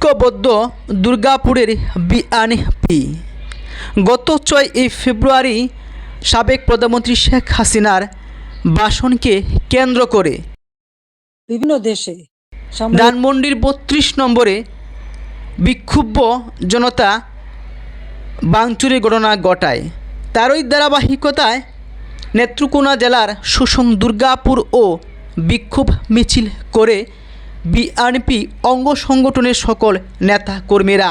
ঐক্যবদ্ধ দুর্গাপুরের বিআনপি গত ছয় ফেব্রুয়ারি সাবেক প্রধানমন্ত্রী শেখ হাসিনার ভাষণকে কেন্দ্র করে বিভিন্ন দেশে ধানমন্ডির বত্রিশ নম্বরে বিক্ষুব্ধ জনতা বাংচুরের ঘটনা ঘটায়। তারই ধারাবাহিকতায় নেত্রকোনা জেলার সুসং দুর্গাপুর ও বিক্ষোভ মিছিল করে বিআনপি অঙ্গ সংগঠনের সকল নেতা কর্মীরা।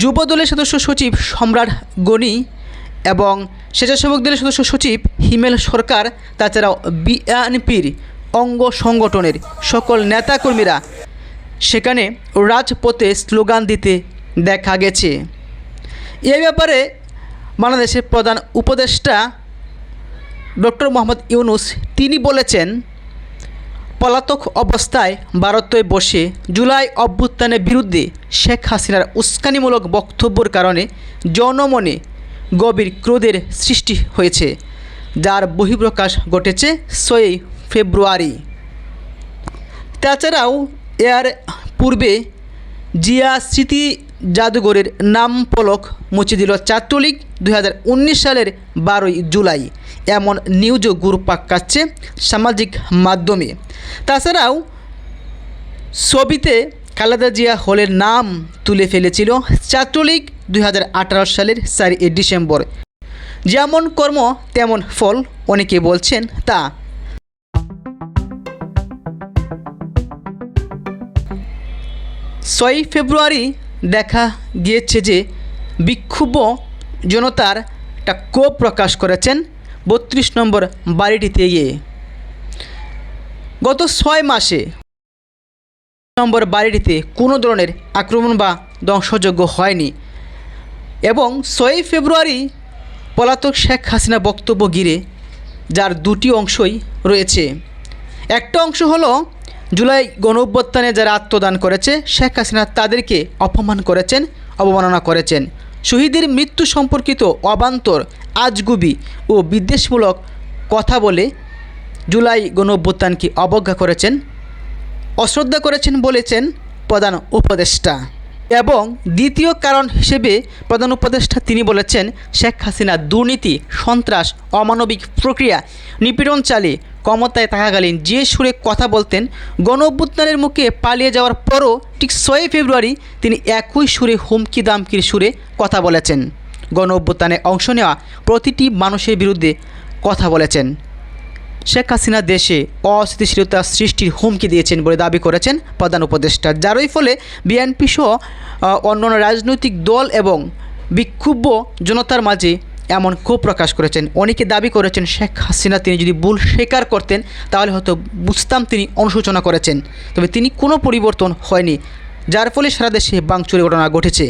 যুবদলের সদস্য সচিব সম্রাট গনি এবং স্বেচ্ছাসেবক দলের সদস্য সচিব হিমেল সরকার, তাছাড়াও বিএনপির অঙ্গ সংগঠনের সকল নেতাকর্মীরা সেখানে রাজপথে স্লোগান দিতে দেখা গেছে। এ ব্যাপারে বাংলাদেশের প্রধান উপদেষ্টা ডক্টর মোহাম্মদ ইউনুস, তিনি বলেছেন, পলাতক অবস্থায় ভারতে বসে জুলাই অভ্যুত্থানের বিরুদ্ধে শেখ হাসিনার উস্কানিমূলক বক্তব্যের কারণে জনমনে গভীর ক্রোধের সৃষ্টি হয়েছে, যার বহিঃপ্রকাশ ঘটেছে ছয়ই ফেব্রুয়ারি। তাছাড়াও, এর পূর্বে জিয়া স্মৃতি জাদুঘরের নাম ফলক মুছে দিল ছাত্রলীগ দু হাজার উনিশ সালের বারোই জুলাই। এমন নিউজও গ্রুপ পাকাচ্ছে সামাজিক মাধ্যমে। তাছাড়াও ছবিতে খালেদা জিয়া হলের নাম তুলে ফেলেছিল ছাত্রলীগ দু হাজার আঠারো সালের চারই ডিসেম্বর। যেমন কর্ম, তেমন ফল, অনেকে বলছেন তা। ছয়ই ফেব্রুয়ারি দেখা গিয়েছে যে বিক্ষুব্ধ জনতার একটা ক্ষোভ প্রকাশ করেছেন বত্রিশ নম্বর বাড়িটিতে গিয়ে। গত ছয় মাসে নম্বর বাড়িটিতে কোনো ধরনের আক্রমণ বা ধ্বংসযোগ্য হয়নি এবং ছয়ই ফেব্রুয়ারি পলাতক শেখ হাসিনা বক্তব্য ঘিরে যার দুটি অংশই রয়েছে। একটা অংশ হলো, জুলাই গণ যারা আত্মদান করেছে, শেখ হাসিনা তাদেরকে অপমান করেছেন, অবমাননা করেছেন। শহীদের মৃত্যু সম্পর্কিত অবান্তর আজগুবি ও বিদ্বেষমূলক কথা বলে জুলাই গণ অভ্যুত্থানকে অবজ্ঞা করেছেন, অশ্রদ্ধা করেছেন বলেছেন প্রধান উপদেষ্টা। এবং দ্বিতীয় কারণ হিসেবে প্রধান উপদেষ্টা তিনি বলেছেন, শেখ হাসিনা দুর্নীতি, সন্ত্রাস, অমানবিক প্রক্রিয়া নিপীড়ন চালিয়ে ক্ষমতায় থাকাকালীন যে সুরে কথা বলতেন গণ অভ্যুত্থানের মুখে পালিয়ে যাওয়ার পরও ঠিক ছয়ই ফেব্রুয়ারি তিনি একই সুরে হুমকি দামকির সুরে কথা বলেছেন। গণ অভ্যুত্থানে অংশ নেওয়া প্রতিটি মানুষের বিরুদ্ধে কথা বলেছেন। শেখ হাসিনা দেশে অস্থিতিশীলতা সৃষ্টির হুমকি দিয়েছেন বলে দাবি করেছেন প্রধান উপদেষ্টা। যারই ফলে বিএনপি সহ অন্যান্য রাজনৈতিক দল এবং বিক্ষুব্ধ জনতার মাঝে এমন ক্ষোভ প্রকাশ করেছেন। অনেকে দাবি করেছেন, শেখ হাসিনা তিনি যদি ভুল স্বীকার করতেন, তাহলে হয়তো বুঝতাম তিনি অনুশোচনা করেছেন। তবে তিনি কোনো পরিবর্তন হয়নি, যার ফলে সারা দেশে বাংচুরি ঘটনা ঘটেছে।